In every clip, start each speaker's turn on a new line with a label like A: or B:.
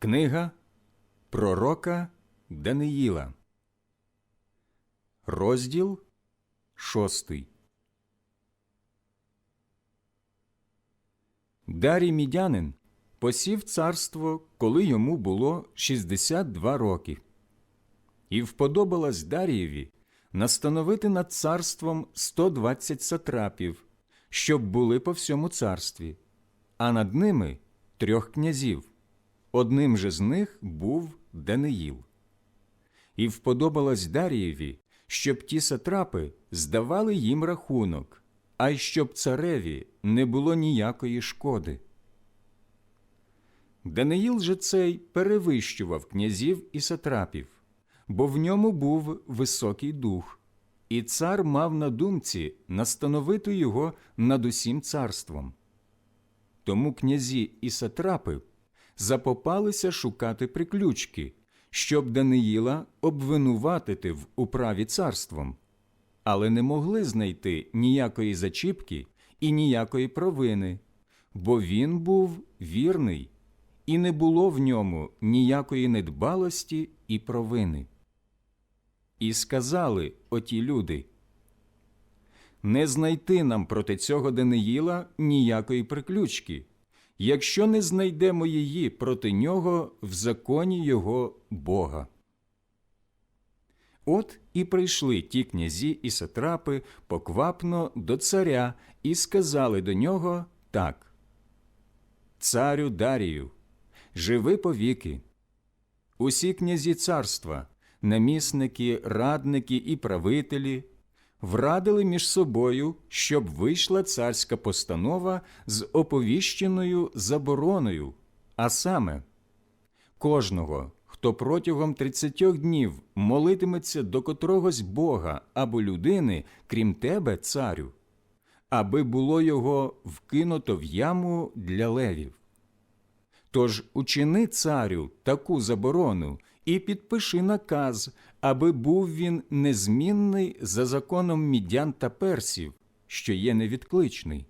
A: Книга Пророка Даниїла, розділ шостий. Дарій мідянин посів царство, коли йому було 62 роки. І вподобалось Дарієві настановити над царством 120 сатрапів, щоб були по всьому царстві, а над ними трьох князів. Одним же з них був Даниїл. І вподобалось Дарієві, щоб ті сатрапи здавали їм рахунок, а й щоб цареві не було ніякої шкоди. Даниїл же цей перевищував князів і сатрапів, бо в ньому був високий дух, і цар мав на думці настановити його над усім царством. Тому князі і сатрапи запопалися шукати приключки, щоб Даниїла обвинуватити в управі царством, але не могли знайти ніякої зачіпки і ніякої провини, бо він був вірний, і не було в ньому ніякої недбалості і провини. І сказали оті люди не знайти нам проти цього Даниїла ніякої приключки, якщо не знайдемо її проти нього в законі його Бога. От і прийшли ті князі і сатрапи поквапно до царя і сказали до нього так Царю Дарію, живи повіки. Усі князі царства, намісники, радники і правителі врадили між собою, щоб вийшла царська постанова з оповіщеною забороною, а саме кожного, хто протягом тридцятьох днів молитиметься до котрогось Бога або людини, крім тебе, царю, аби було його вкинуто в яму для левів. Тож учини царю таку заборону і підпиши наказ, аби був він незмінний за законом мідян та персів, що є невідкличний.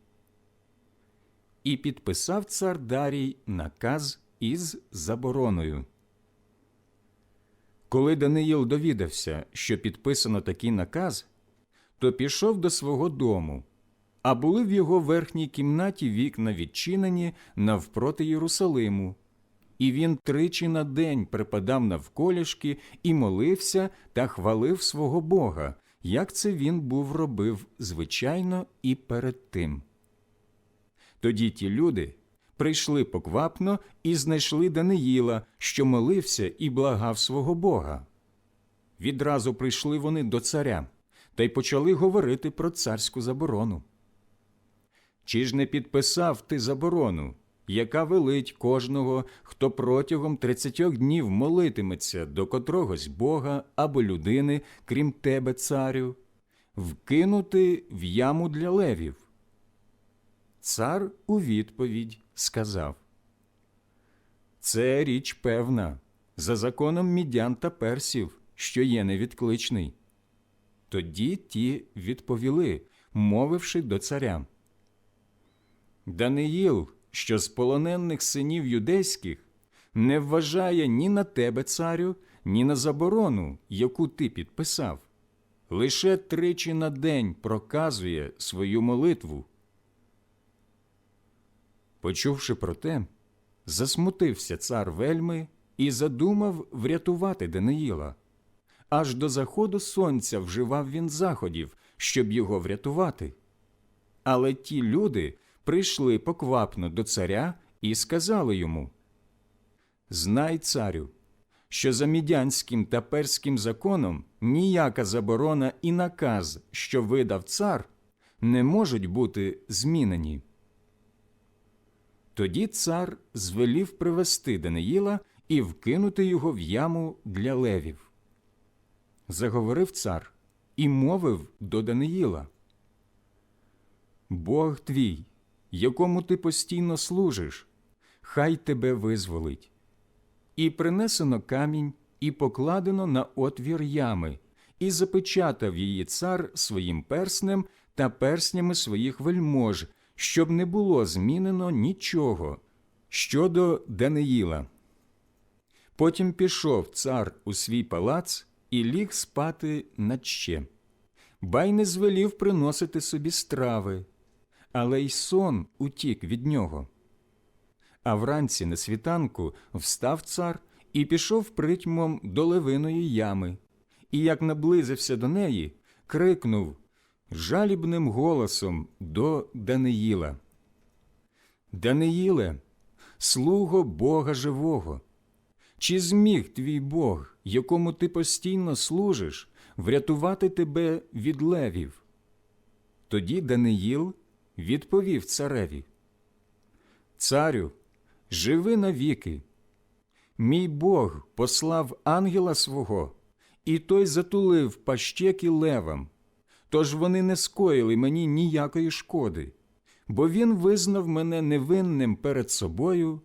A: І підписав цар Дарій наказ із забороною. Коли Даниїл довідався, що підписано такий наказ, то пішов до свого дому, а були в його верхній кімнаті вікна відчинені навпроти Єрусалиму, і він тричі на день припадав навколішки і молився та хвалив свого Бога, як це він був робив звичайно і перед тим. Тоді ті люди прийшли поквапно і знайшли Даниїла, що молився і благав свого Бога. Відразу прийшли вони до царя та й почали говорити про царську заборону. Чи ж не підписав ти заборону, яка велить кожного, хто протягом тридцятьох днів молитиметься до котрогось Бога або людини, крім тебе, царю, вкинути в яму для левів? Цар у відповідь сказав Це річ певна, за законом мідян та персів, що є невідкличний. Тоді ті відповіли, мовивши до царя. Даниїл, що з полонених синів юдейських, не вважає ні на тебе, царю, ні на заборону, яку ти підписав. Лише тричі на день проказує свою молитву. Почувши про те, засмутився цар вельми і задумав врятувати Даниїла. Аж до заходу сонця вживав він заходів, щоб його врятувати. Але ті люди прийшли поквапно до царя і сказали йому Знай, царю, що за мідянським та перським законом ніяка заборона і наказ, що видав цар, не можуть бути змінені. Тоді цар звелів привести Даниїла і вкинути його в яму для левів. Заговорив цар і мовив до Даниїла Бог твій, якому ти постійно служиш, хай тебе визволить. І принесено камінь, і покладено на отвір ями, і запечатав її цар своїм перснем та перснями своїх вельмож, щоб не було змінено нічого щодо Даниїла. Потім пішов цар у свій палац і ліг спати наче. Бай не звелів приносити собі страви, але й сон утік від нього. А вранці на світанку встав цар і пішов притьмом до левиної ями, і як наблизився до неї, крикнув жалібним голосом до Даниїла. Даниїле, слуго Бога живого, чи зміг твій Бог, якому ти постійно служиш, врятувати тебе від левів? Тоді Даниїл відповів цареві. Царю, живи навіки. Мій Бог послав ангела свого, і той затулив пащеки левам, тож вони не скоїли мені ніякої шкоди, бо він визнав мене невинним перед собою,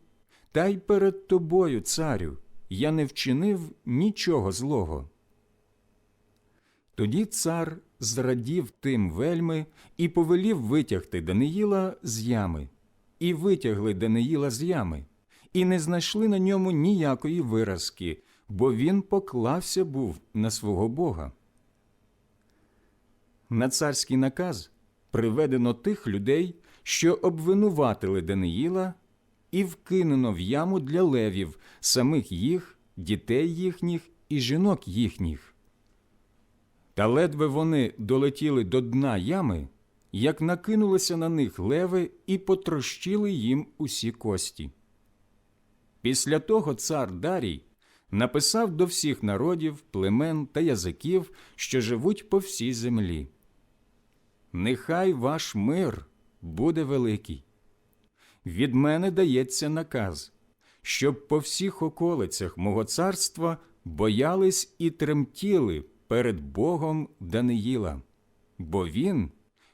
A: та й перед тобою, царю, я не вчинив нічого злого. Тоді цар зрадів тим вельми і повелів витягти Даниїла з ями, і витягли Даниїла з ями, і не знайшли на ньому ніякої виразки, бо він поклався був на свого Бога. На царський наказ приведено тих людей, що обвинуватили Даниїла, і вкинено в яму для левів самих їх, дітей їхніх і жінок їхніх. Та ледве вони долетіли до дна ями, як накинулися на них леви і потрощили їм усі кості. Після того цар Дарій написав до всіх народів, племен та язиків, що живуть по всій землі. Нехай ваш мир буде великий. Від мене дається наказ, щоб по всіх околицях мого царства боялись і тремтіли перед Богом Даниїла, бо він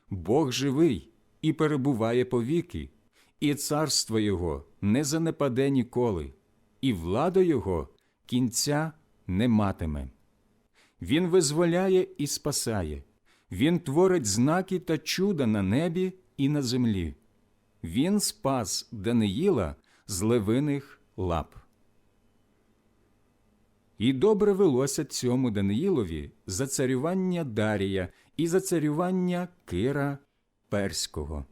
A: Бог живий і перебуває повіки, і царство Його не занепаде ніколи, і влада Його кінця не матиме. Він визволяє і спасає, Він творить знаки та чуда на небі і на землі. Він спас Даниїла з левиних лап. І добре велося цьому Даниїлові за царювання Дарія і за царювання Кира Перського.